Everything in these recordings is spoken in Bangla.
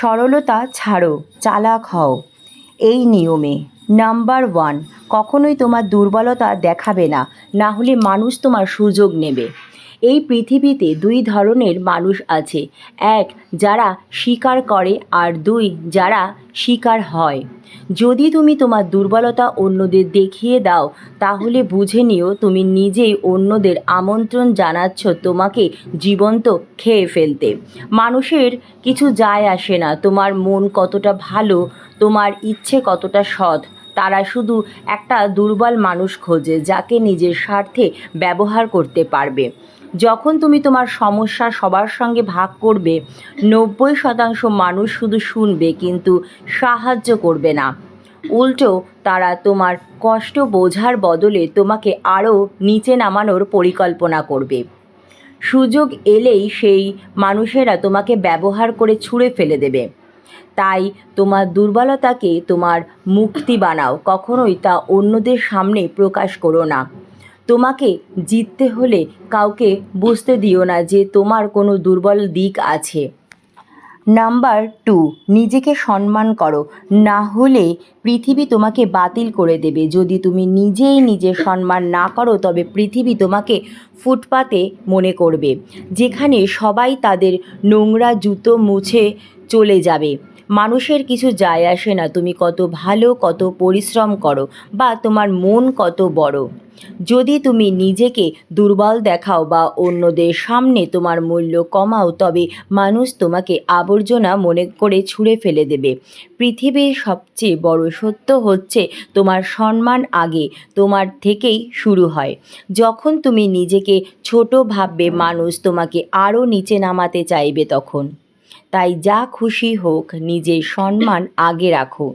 সরলতা ছাড়ো, চালাক হও। এই নিয়মে। নাম্বার ওয়ান, কখনোই তোমার দুর্বলতা দেখাবে না না হলে মানুষ তোমার সুযোগ নেবে। এই পৃথিবীতে দুই ধরনের মানুষ আছে। এক, যারা স্বীকার করে আর দুই, যারা স্বীকার হয়। যদি তুমি তোমার দুর্বলতা অন্যদের দেখিয়ে দাও, তাহলে বুঝে নিও তুমি নিজেই অন্যদের আমন্ত্রণ জানাচ্ছ তোমাকে জীবন্ত খেয়ে ফেলতে। মানুষের কিছু যায় আসে না, তোমার মন কতটা ভালো, তোমার ইচ্ছে কতটা সৎ। তারা শুধু একটা দুর্বল মানুষ খোঁজে, যাকে নিজের স্বার্থে ব্যবহার করতে পারবে। যখন তুমি তোমার সমস্যা সবার সঙ্গে ভাগ করবে, নব্বই শতাংশ মানুষ শুধু শুনবে কিন্তু সাহায্য করবে না। উল্টো, তারা তোমার কষ্ট বোঝার বদলে তোমাকে আরও নিচে নামানোর পরিকল্পনা করবে। সুযোগ এলেই সেই মানুষেরা তোমাকে ব্যবহার করে ছুঁড়ে ফেলে দেবে। তাই তোমার দুর্বলতাকে তোমার মুক্তি বানাও, কখনোই তা অন্যদের সামনে প্রকাশ করো না। তোমাকে জিততে হলে কাউকে বুঝতে দিও না যে তোমার কোনো দুর্বল দিক আছে। নাম্বার টু, নিজেকে সম্মান করো। না হলে পৃথিবী তোমাকে বাতিল করে দেবে। যদি তুমি নিজেই নিজের সম্মান না করো, তবে পৃথিবী তোমাকে ফুটপাতে মনে করবে, যেখানে সবাই তাদের নোংরা জুতো মুছে চলে যাবে। মানুষের কিছু যায় আসে না। তুমি কত ভালো, কত পরিশ্রম করো বা তোমার মন কত বড়। যদি তুমি নিজেকে দুর্বল দেখাও বা অন্যদের সামনে তোমার মূল্য কমাও, তবে মানুষ তোমাকে আবর্জনা মনে করে ছুঁড়ে ফেলে দেবে। পৃথিবীর সবচেয়ে বড় সত্য হচ্ছে তোমার সম্মান আগে তোমার থেকেই শুরু হয়। যখন তুমি নিজেকে ছোট ভাববে, মানুষ তোমাকে আরও নিচে নামাতে চাইবে তখন। তাই যা খুশি হোক, নিজের সম্মান আগে রাখো।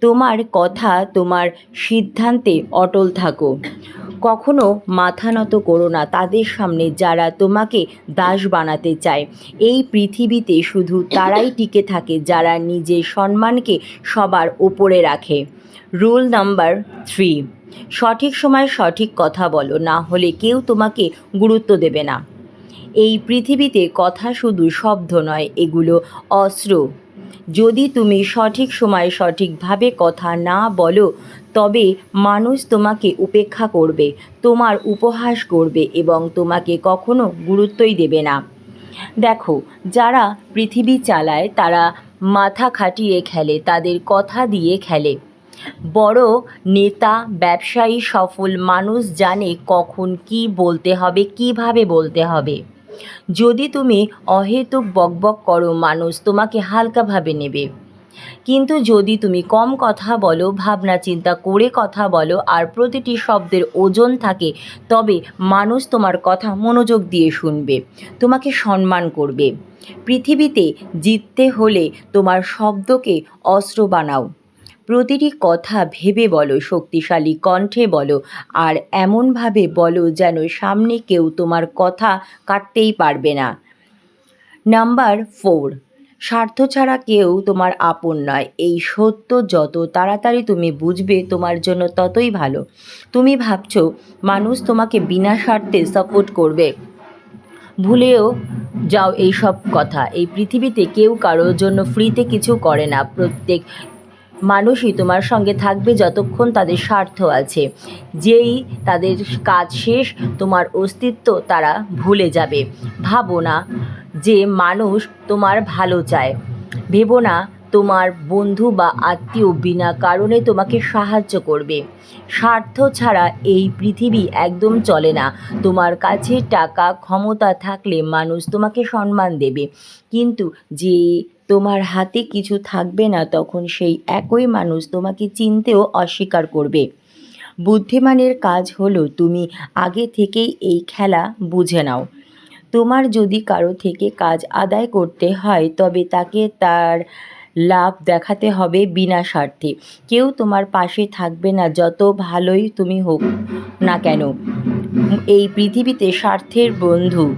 তোমার কথা, তোমার সিদ্ধান্তে অটল থাকো। কখনো মাথা নত করো না তাদের সামনে যারা তোমাকে দাস বানাতে চায়। এই পৃথিবীতে শুধু তারাই টিকে থাকে যারা নিজের সম্মানকে সবার ওপরে রাখে। রুল নাম্বার থ্রি, সঠিক সময় সঠিক কথা বলো, না হলে কেউ তোমাকে গুরুত্ব দেবে না। এই পৃথিবীতে কথা শুধু শব্দ নয়, এগুলো অস্ত্র। যদি তুমি সঠিক সময়ে সঠিকভাবে কথা না বলো, তবে মানুষ তোমাকে উপেক্ষা করবে, তোমার উপহাস করবে এবং তোমাকে কখনো গুরুত্বই দেবে না। দেখো, যারা পৃথিবী চালায়, তারা মাথা খাটিয়ে খেলে, তাদের কথা দিয়ে খেলে। বড় নেতা, ব্যবসায়ী, সফল মানুষ জানে কখন কি বলতে হবে, কীভাবে বলতে হবে। যদি তুমি অহেতুক বকবক করো, মানুষ তোমাকে হালকাভাবে নেবে। কিন্তু যদি তুমি কম কথা বলো, ভাবনা চিন্তা করে কথা বলো, আর প্রতিটি শব্দের ওজন থাকে, তবে মানুষ তোমার কথা মনোযোগ দিয়ে শুনবে, তোমাকে সম্মান করবে। পৃথিবীতে জিততে হলে তোমার শব্দকে অস্ত্র বানাও। প্রতিটি কথা ভেবে বলো, শক্তিশালী কণ্ঠে বলো, আর এমনভাবে বলো যেন সামনে কেউ তোমার কথা কাটতেই পারবে না। নাম্বার ফোর, স্বার্থ ছাড়া কেউ তোমার আপন নয়। এই সত্য যত তাড়াতাড়ি তুমি বুঝবে, তোমার জন্য ততই ভালো। তুমি ভাবছ, মানুষ তোমাকে বিনা স্বার্থে সাপোর্ট করবে। ভুলেও যাও এই সব কথা। এই পৃথিবীতে কেউ কারোর জন্য ফ্রিতে কিছু করে না। প্রত্যেক মানুষই তোমার সঙ্গে থাকবে যতক্ষণ তাদের স্বার্থ আছে। যেই তাদের কাজ শেষ, তোমার অস্তিত্ব তারা ভুলে যাবে। ভাবো না যে মানুষ তোমার ভালো চায়। ভেবো না তোমার বন্ধু বা আত্মীয় বিনা কারণে তোমাকে সাহায্য করবে। স্বার্থ ছাড়া এই পৃথিবী একদম চলে না। তোমার কাছে টাকা, ক্ষমতা থাকলে মানুষ তোমাকে সম্মান দেবে। কিন্তু যে তোমার হাতে কিছু থাকবে না, তখন সেই একই মানুষ তোমাকে চিনতেও অস্বীকার করবে। বুদ্ধিমানের কাজ হলো তুমি আগে থেকেই এই খেলা বুঝে নাও। তোমার যদি কারও থেকে কাজ আদায় করতে হয়, তবে তাকে তার লাভ দেখাতে হবে বিনা স্বার্থে। কেউ তোমার পাশে থাকবে না, যত ভালোই তুমি হোক না কেন। এই পৃথিবীতে স্বার্থের বন্ধু।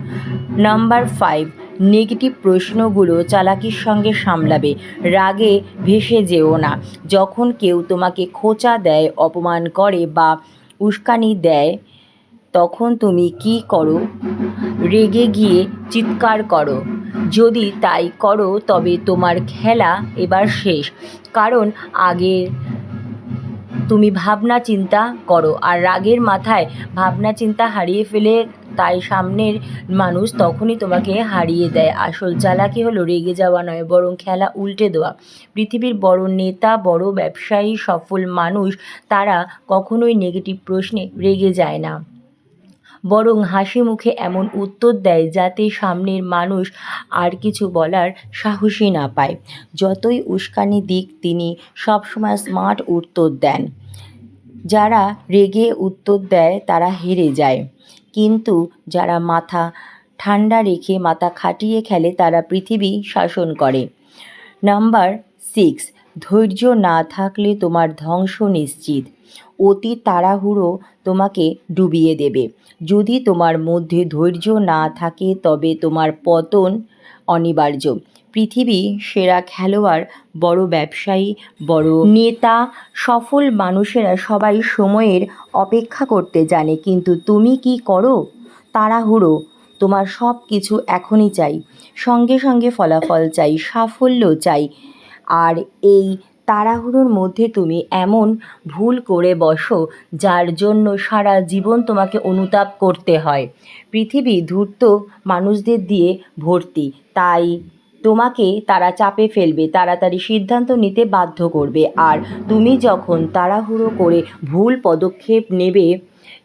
নাম্বার ফাইভ, নেগেটিভ প্রশ্নগুলো চালাকির সঙ্গে সামলাবে। রাগে ভেসে যেও না। যখন কেউ তোমাকে খোঁচা দেয়, অপমান করে বা উস্কানি দেয়, তখন তুমি কি করো? রেগে গিয়ে চিৎকার করো। যদি তাই করো, তবে তোমার খেলা এবার শেষ। কারণ আগের তুমি ভাবনা চিন্তা করো, আর রাগের মাথায় ভাবনা চিন্তা হারিয়ে ফেলে তাই সামনের মানুষ তখনই তোমাকে হারিয়ে দেয়। আসল চালাকি হলো রেগে যাওয়া নয়, বরং খেলা উল্টে দেওয়া। পৃথিবীর বড় নেতা, বড় ব্যবসায়ী, সফল মানুষ, তারা কখনোই নেগেটিভ প্রশ্নে রেগে যায় না। বরং হাসি মুখে এমন উত্তর দেয় যাতে সামনের মানুষ আর কিছু বলার সাহসই না পায়। যতই উস্কানি দিক, তিনি সবসময় স্মার্ট উত্তর দেন। যারা রেগে উত্তর দেয়, তারা হেরে যায়। কিন্তু যারা মাথা ঠান্ডা রেখে মাথা খাটিয়ে খেলে, তারা পৃথিবী শাসন করে। নাম্বার সিক্স, ধৈর্য না থাকলে তোমার ধ্বংস নিশ্চিত। অতি তাড়াহুড়ো তোমাকে ডুবিয়ে দেবে। যদি তোমার মধ্যে ধৈর্য না থাকে, তবে তোমার পতন অনিবার্য। পৃথিবী সেরা খেলোয়াড়, বড় ব্যবসায়ী, বড় নেতা, সফল মানুষেরা সবাই সময়ের অপেক্ষা করতে জানে, কিন্তু তুমি কি করো? তাড়াহুড়ো, তোমার সব কিছু এখনই চাই। সঙ্গে সঙ্গে ফলাফল চাই, সাফল্য চাই, আর এই তাড়াহুড়োর মধ্যে তুমি এমন ভুল করে বসো যার জন্য সারা জীবন তোমাকে অনুতাপ করতে হয়। পৃথিবী ধূর্ত মানুষদের দিয়ে ভর্তি, তাই তোমাকে তারা চাপে ফেলবে, তাড়াতাড়ি সিদ্ধান্ত নিতে বাধ্য করবে। আর তুমি যখন তাড়াহুড়ো করে ভুল পদক্ষেপ নেবে,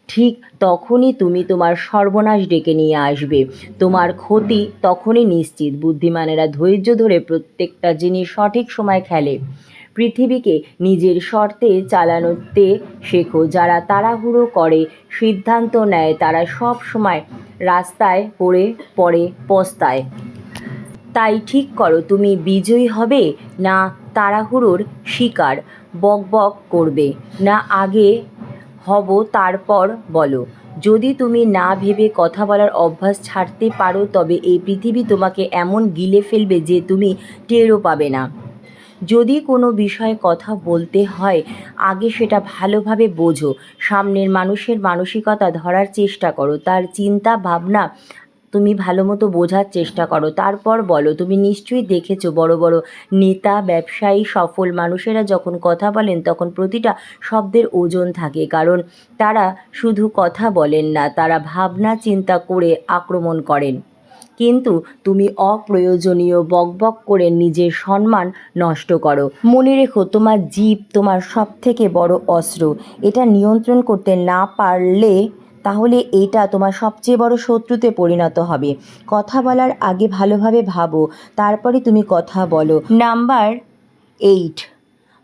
ঠিক তখনই তুমি তোমার সর্বনাশ ডেকে নিয়ে আসবে। তোমার ক্ষতি তখনই নিশ্চিত। বুদ্ধিমানেরা ধৈর্য ধরে প্রত্যেকটা জিনিস সঠিক সময় খেলে। পৃথিবীকে নিজের শর্তে চালানোতে শেখো, যারা তাড়াহুড়ো করে, সিদ্ধান্ত নেয়, তারা সব সময় রাস্তায় পড়ে পড়ে, পস্তায়। তাই ঠিক করো, তুমি বিজয়ী হবে না তাড়াহুড়োর শিকার, বক বক করবে। না আগে হব, তারপর বলো। যদি তুমি না ভেবে কথা বলার অভ্যাস ছাড়তে পারো, তবে এই পৃথিবী তোমাকে এমন গিলে ফেলবে যে তুমি টেরও পাবে না। যদি কোনো বিষয়ে কথা বলতে হয়, আগে সেটা ভালোভাবে বোঝো। সামনের মানুষের মানসিকতা ধরার চেষ্টা করো। তার চিন্তা ভাবনা তুমি ভালো মতো বোঝার চেষ্টা করো। তারপর বলো, তুমি নিশ্চয়ই দেখেছ বড় বড় নেতা, ব্যবসায়ী, সফল মানুষেরা যখন কথা বলেন, তখন প্রতিটা শব্দের ওজন থাকে। কারণ তারা শুধু কথা বলেন না, তারা ভাবনা চিন্তা করে আক্রমণ করেন। কিন্তু তুমি অপ্রয়োজনীয় বকবক করে নিজের সম্মান নষ্ট করো। মনে রেখো, তোমার জীব তোমার সব থেকে বড় অস্ত্র। এটা নিয়ন্ত্রণ করতে না পারলে তাহলে এটা তোমার সবচেয়ে বড় শত্রুতে পরিণত হবে। কথা বলার আগে ভালোভাবে ভাবো, তারপরে তুমি কথা বলো। Number eight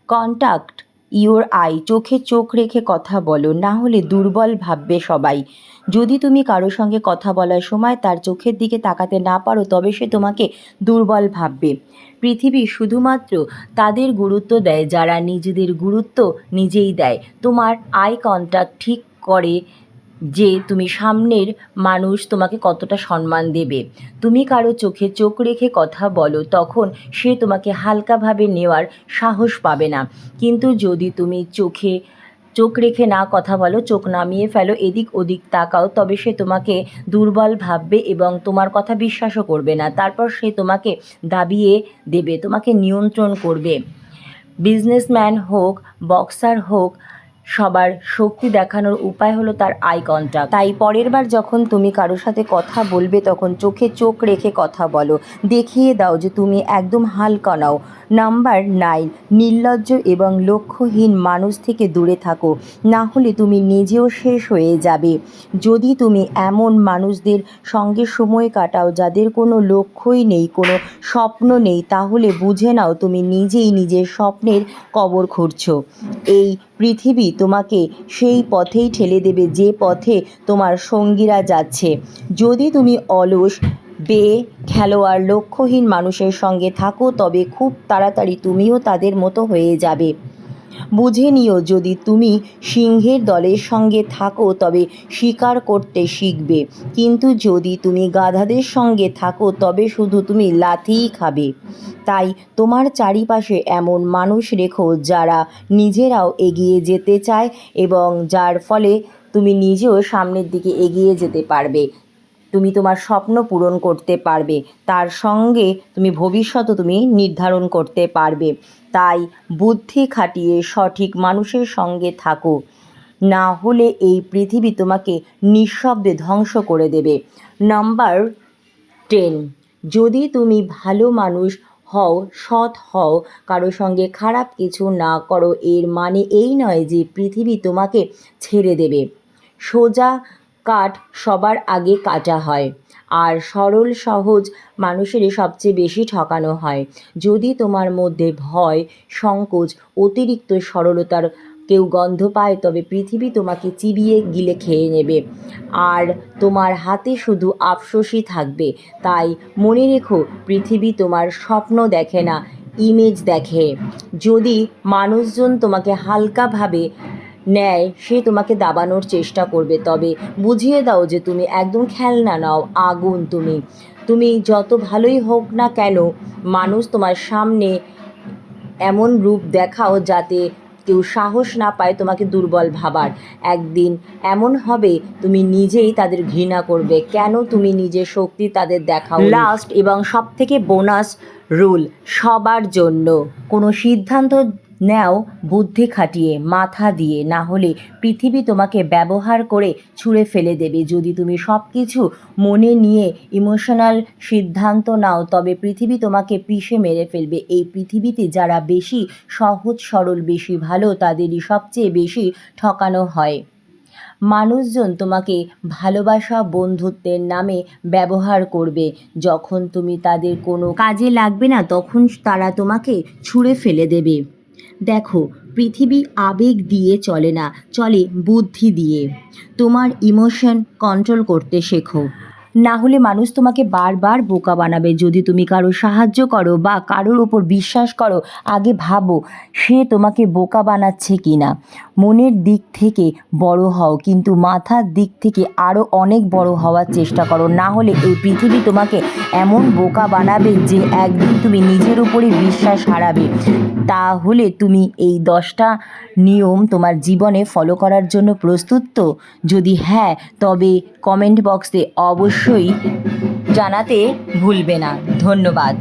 contact your eye, চোখে চোখ রেখে কথা বলো, না হলে দুর্বল ভাববে সবাই। যদি তুমি কারোর সঙ্গে কথা বলার সময় তার চোখের দিকে তাকাতে না পারো, তবে সে তোমাকে দুর্বল ভাববে। পৃথিবী শুধুমাত্র তাদের গুরুত্ব দেয়, যারা নিজেদের গুরুত্ব নিজেই দেয়। তোমার আই কন্ট্যাক্ট ঠিক করে যে তুমি সামনের মানুষ তোমাকে কতটা সম্মান দেবে। তুমি কারও চোখে চোখ রেখে কথা বলো, তখন সে তোমাকে হালকাভাবে নেওয়ার সাহস পাবে না। কিন্তু যদি তুমি চোখে চোখ রেখে না কথা বলো, চোখ নামিয়ে ফেলো, এদিক ওদিক তাকাও, তবে সে তোমাকে দুর্বল ভাববে এবং তোমার কথা বিশ্বাসও করবে না। তারপর সে তোমাকে দাবিয়ে দেবে, তোমাকে নিয়ন্ত্রণ করবে। বিজনেসম্যান হোক, বক্সার হোক সবার শক্তি দেখানোর উপায় হলো তার আই কন্ট্যাক্ট তাই পরের বার যখন তুমি কারোর সাথে কথা বলবে, তখন চোখে চোখ রেখে কথা বলো। দেখিয়ে দাও যে তুমি একদম হালকা নাও। নাম্বার নাইন নির্লজ্জ এবং লক্ষ্যহীন মানুষ থেকে দূরে থাকো। না হলে তুমি নিজেও শেষ হয়ে যাবে। যদি তুমি এমন মানুষদের সঙ্গে সময় কাটাও যাদের কোনো লক্ষ্যই নেই, কোনো স্বপ্ন নেই, তাহলে বুঝে নাও তুমি নিজেই নিজের স্বপ্নের কবর খুঁড়ছো। এই পৃথিবী তোমাকে সেই পথেই ঠেলে দেবে, যে পথে তোমার সঙ্গীরা যাচ্ছে। যদি তুমি অলস, বে, খেলোয়াড়, লক্ষ্যহীন মানুষের সঙ্গে থাকো, তবে খুব তাড়াতাড়ি তুমিও তাদের মতো হয়ে যাবে। বুঝে নিও যদি তুমি সিংহের দলের সঙ্গে থাকো তবে শিকার করতে শিখবে। কিন্তু যদি তুমি গাধাদের সঙ্গে থাকো তবে শুধু তুমি লাথিই খাবে। তাই তোমার চারিপাশে এমন মানুষ রেখো যারা নিজেরাও এগিয়ে যেতে চায় এবং যার ফলে তুমি নিজেও সামনের দিকে এগিয়ে যেতে পারবে। তুমি তোমার স্বপ্ন পূরণ করতে পারবে। তার সঙ্গে তুমি ভবিষ্যতও তুমি নির্ধারণ করতে পারবে। তাই বুদ্ধি খাটিয়ে সঠিক মানুষের সঙ্গে থাকো। না হলে এই পৃথিবী তোমাকে নিঃশব্দে ধ্বংস করে দেবে। নাম্বার টেন, যদি তুমি ভালো মানুষ হও, সৎ হও, কারও সঙ্গে খারাপ কিছু না করো, এর মানে এই নয় যে পৃথিবী তোমাকে ছেড়ে দেবে। সোজা কাঠ সবার আগে কাটা হয়। আর সরল, সহজ মানুষেরই সবচেয়ে বেশি ঠকানো হয়। যদি তোমার মধ্যে ভয়, সংকোচ, অতিরিক্ত সরলতার কেউ গন্ধ পায়, তবে পৃথিবী তোমাকে চিবিয়ে গিলে খেয়ে নেবে। আর তোমার হাতে শুধু আফসোসই থাকবে। তাই মনে রেখো, পৃথিবী তোমার স্বপ্ন দেখে না ইমেজ দেখে। যদি মানুষজন তোমাকে হালকাভাবে নেয় সে তোমাকে দাবানোর চেষ্টা করবে। তবে বুঝিয়ে দাও যে তুমি একদম খেলনা নাও, আগুন তুমি। তুমি যত ভালোই হোক না কেন, মানুষ তোমার সামনে এমন রূপ দেখাও যাতে কেউ সাহস না পায় তোমাকে দুর্বল ভাবার। একদিন এমন হবে, তুমি নিজেই তাদের ঘৃণা করবে। কেন তুমি নিজের শক্তি তাদের দেখাও লাস্ট এবং সব থেকে বোনাস রুল সবার জন্য। কোনো সিদ্ধান্ত নেও, বুদ্ধি খাটিয়ে, মাথা দিয়ে, না হলে পৃথিবী তোমাকে ব্যবহার করে ছুঁড়ে ফেলে দেবে। যদি তুমি সব কিছু মনে নিয়ে ইমোশনাল সিদ্ধান্ত নাও, তবে পৃথিবী তোমাকে পিষে মেরে ফেলবে। এই পৃথিবীতে যারা বেশি সহজ, সরল, বেশি ভালো, তাদেরই সবচেয়ে বেশি ঠকানো হয়। মানুষজন তোমাকে ভালোবাসা বন্ধুত্বের নামে ব্যবহার করবে। যখন তুমি তাদের কোনো কাজে লাগবে না, তখন তারা তোমাকে ছুঁড়ে ফেলে দেবে। দেখো পৃথিবী আবেগ দিয়ে চলে না চলে বুদ্ধি দিয়ে। তোমার ইমোশন কন্ট্রোল করতে শেখো। না হলে মানুষ তোমাকে বারবার বোকা বানাবে। যদি তুমি কারও সাহায্য করো বা কারোর ওপর বিশ্বাস করো, আগে ভাবো সে তোমাকে বোকা বানাচ্ছে কি না মনের দিক থেকে বড় হও, কিন্তু মাথার দিক থেকে আরও অনেক বড় হওয়ার চেষ্টা করো। না হলে এই পৃথিবী তোমাকে এমন বোকা বানাবে যে একদিন তুমি নিজের উপরে বিশ্বাস হারাবে। তাহলে তুমি এই দশটা নিয়ম তোমার জীবনে ফলো করার জন্য প্রস্তুত তো? যদি হ্যাঁ তবে কমেন্ট বক্সে অবশ্যই জানাতে ভুলবে না। ধন্যবাদ।